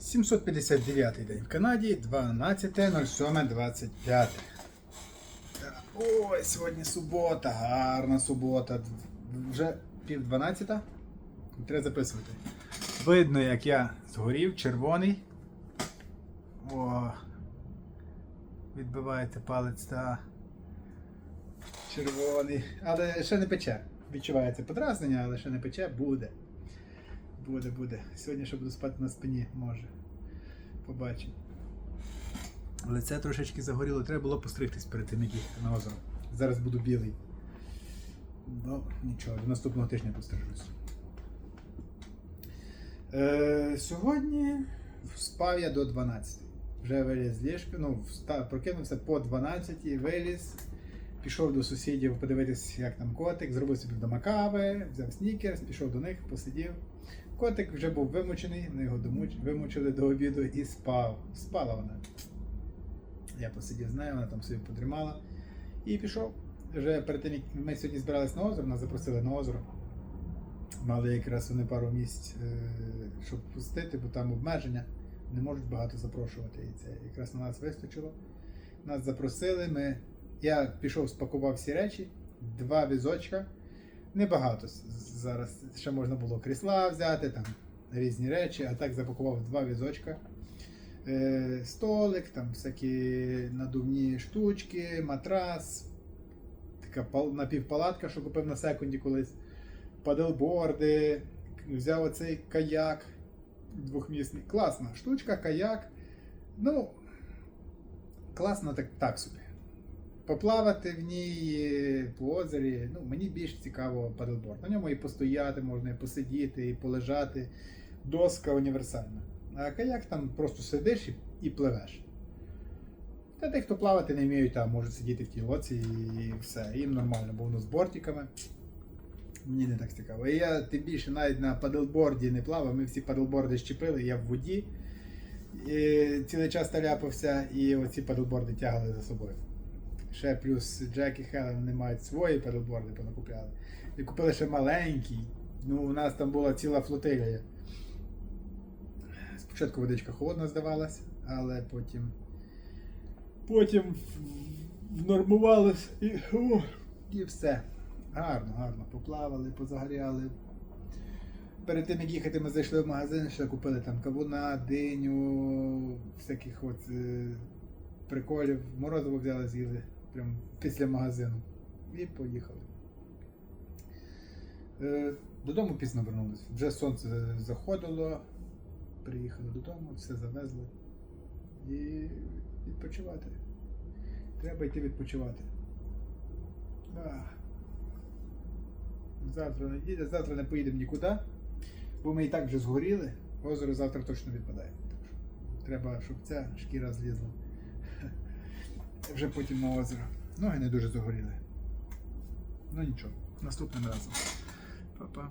759 день в Канаді, 12.07.25. Ой, сьогодні субота, гарна субота. Вже пів 12. Треба записувати. Видно, як я згорів, червоний. О, відбивається палець та червоний. Але ще не пече. Відчувається подразнення, але ще не пече, буде. Буде, буде. Сьогодні ще буду спати на спині, може. Побачимо. Лице трошечки загоріло, треба було постригтись перед тим, як їхати на озеро. Зараз буду білий. Ну, нічого, до наступного тижня пострижусь. Е, сьогодні спав я до 12. Вже виліз з ліжка, ну, прокинувся по 12, виліз, пішов до сусідів подивитись, як там котик, зробив собі вдома кави, взяв снікерс, пішов до них, посидів. Котик вже був вимучений, ми його вимучили до обіду і спав. Спала вона. Я посидів з нею, вона там собі подрімала. І пішов. Вже перед тим, як ми сьогодні збирались на озеро, нас запросили на озеро. Мали якраз вони пару місць, е, щоб пустити, бо там обмеження. Не можуть багато запрошувати. І це якраз на нас вистачило. Нас запросили. Ми... Я пішов, спакував всі речі, два візочка. Небагато зараз. Ще можна було крісла взяти, там різні речі, а так запакував два візочка. Е, столик, там всякі надувні штучки, матрас, така напівпалатка, що купив на секунді колись, паделборди, взяв оцей каяк двохмісний. Класна штучка, каяк. Ну, класно так, так собі. Поплавати в ній по озері, ну, мені більш цікаво паделборд. На ньому і постояти можна, і посидіти, і полежати. Доска універсальна. А каяк там просто сидиш і, і пливеш. Та ті, хто плавати не вміють, там можуть сидіти в тій лоці і все. Їм нормально, бо воно з бортиками. Мені не так цікаво. І я тим більше навіть на паделборді не плавав. Ми всі паделборди щепили, я в воді. І цілий час таляпався, і оці паделборди тягали за собою. Ще плюс Джек і Хелен вони мають свої паделборди, понакупляли. І купили ще маленький. Ну, у нас там була ціла флотилія. Спочатку водичка холодна здавалась, але потім. Потім в- внормувалось і, о, і все. Гарно, гарно. Поплавали, позагоряли. Перед тим, як їхати, ми зайшли в магазин, ще купили там кавуна, диню, всяких от е, приколів. Морозиво взяли, з'їли прямо після магазину. І поїхали. Е, додому пізно вернулись. Вже сонце заходило. Приїхали додому, все завезли. І відпочивати. Треба йти відпочивати. Ах. Завтра неділя, завтра не поїдемо нікуди, бо ми і так вже згоріли. Озеро завтра точно відпадає. Треба, щоб ця шкіра злізла. Вже потім на озеро. Ноги не дуже загоріли. Ну нічого, наступним разом. Па-па.